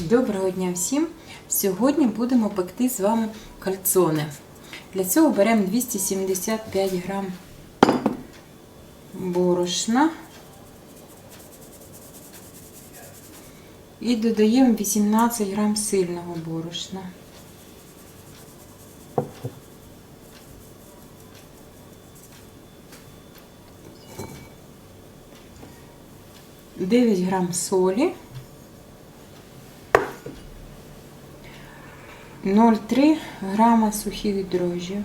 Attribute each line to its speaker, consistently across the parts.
Speaker 1: Доброго дня всім! Сьогодні будемо пекти з вами кальцони. Для цього беремо 275 грам борошна і додаємо 18 грам сильного борошна. Дев'ять грам солі. 0,3 грама сухих дрожжів.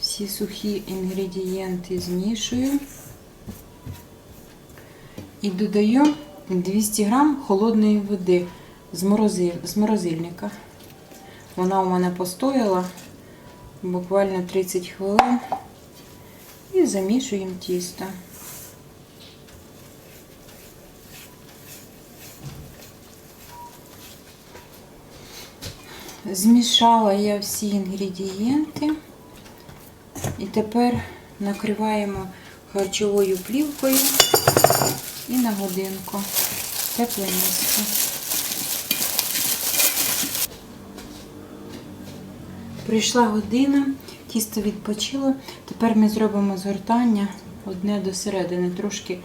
Speaker 1: Всі сухі інгредієнти змішую і додаю 200 грам холодної води з морозильника. Вона у мене постояла буквально 30 хвилин і замішуємо тісто. Змішала я всі інгредієнти. І тепер накриваємо харчовою плівкою і на годинку. Тепле місце. Прийшла година, тісто відпочило. Тепер ми зробимо згортання одне до середини. Трошки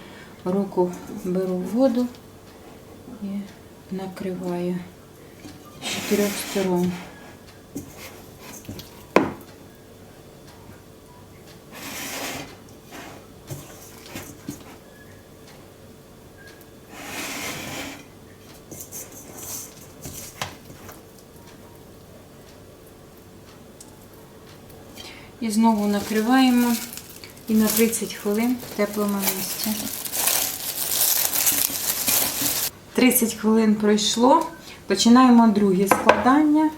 Speaker 1: руку беру в воду і накриваю чотирьох сторон. І знову накриваємо і на 30 хвилин в теплому місці. 30 хвилин пройшло. Починаємо друге складання.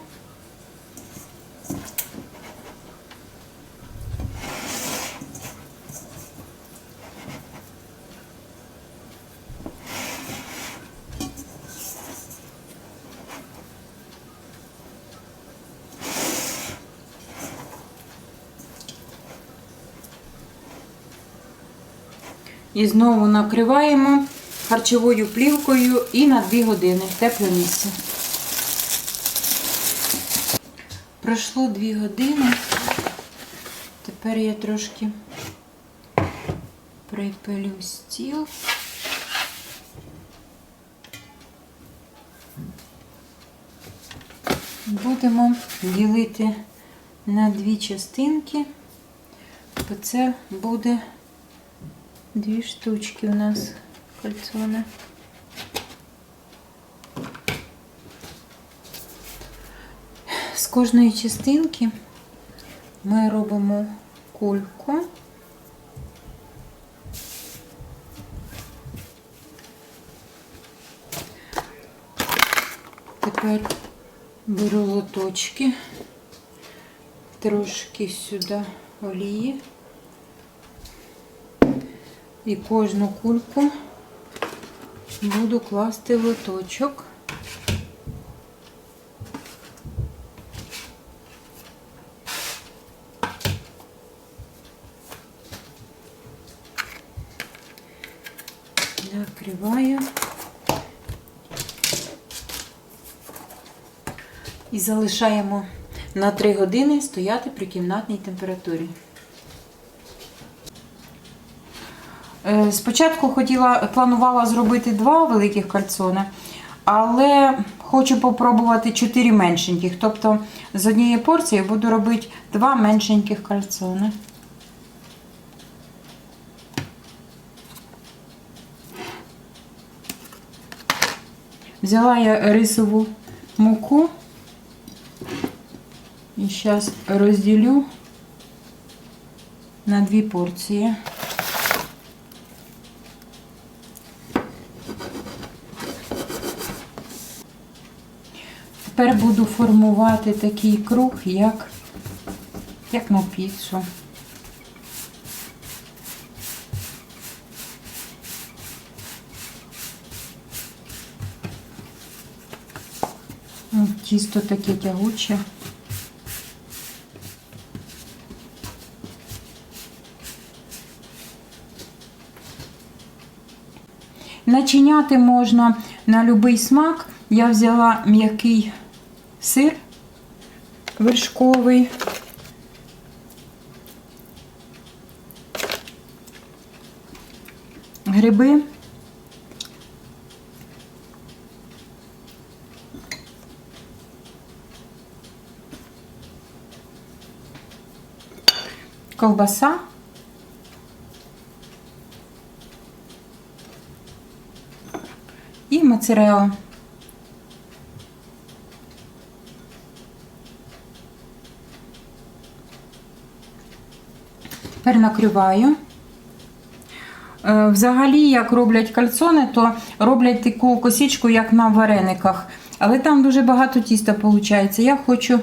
Speaker 1: І знову накриваємо харчовою плівкою і на 2 години в тепле місце. Пройшло 2 години. Тепер я трошки припилю стіл. Будемо ділити на дві частинки, бо це буде дві штучки у нас кальцони. З кожної частинки ми робимо кульку. Тепер беру лоточки, трошки сюди олії і кожну кульку буду класти в лоточок. Накриваю. І залишаємо на 3 години стояти при кімнатній температурі. Спочатку хотіла, планувала зробити два великих кальцони, але хочу попробувати чотири меншеньких. Тобто з однієї порції буду робити два меншеньких кальцони. Взяла я рисову муку і зараз розділю на дві порції. Тепер буду формувати такий круг, як, як на піцу. Тісто таке тягуче. Начиняти можна на будь-який смак. Я взяла м'який сир вершковий. Гриби. Ковбаса. І моцарелла. Тепер накриваю. Е, Взагалі, як роблять кальцони, то роблять таку косічку, як на варениках. Але там дуже багато тіста виходить. Я хочу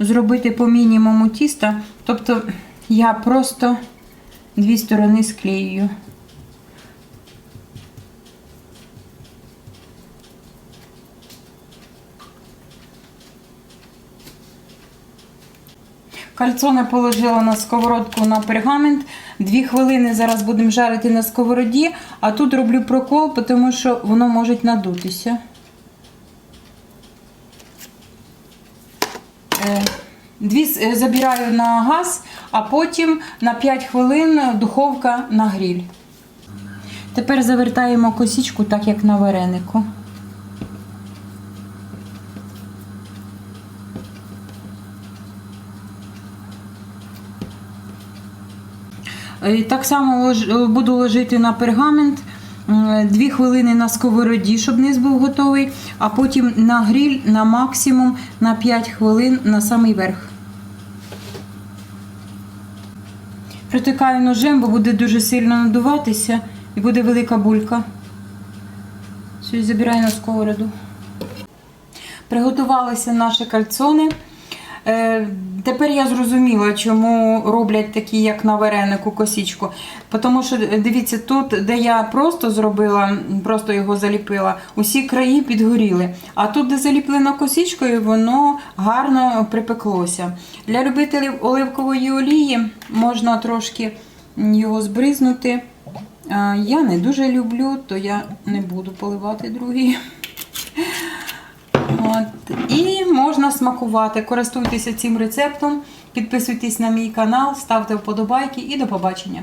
Speaker 1: зробити по мінімуму тіста. Тобто я просто дві сторони склеюю. Кальцоне положила на сковородку на пергамент. Дві хвилини зараз будемо жарити на сковороді, а тут роблю прокол, тому що воно може надутися. Е, Дві е, забираю на газ, а потім на 5 хвилин духовка на гріль. Тепер завертаємо косічку, так як на варенику. Е, Так само е, буду ложити на пергамент. Дві хвилини на сковороді, щоб низ був готовий, а потім на гріль на максимум на 5 хвилин на самий верх. Протикаю ножем, бо буде дуже сильно надуватися і буде велика булька. Все, забираю на сковороду. Приготувалися наші кальцони. Е, тепер я зрозуміла, чому роблять такі, як на варенику, косічку. Тому що дивіться, тут, де я просто зробила, просто його заліпила, усі краї підгоріли. А тут, де заліплено косічкою, воно гарно припеклося. Для любителів оливкової олії можна трошки його збризнути. Е, Я не дуже люблю, то я не буду поливати другий. От. І можна смакувати. Користуйтеся цим рецептом, підписуйтесь на мій канал, ставте вподобайки і до побачення.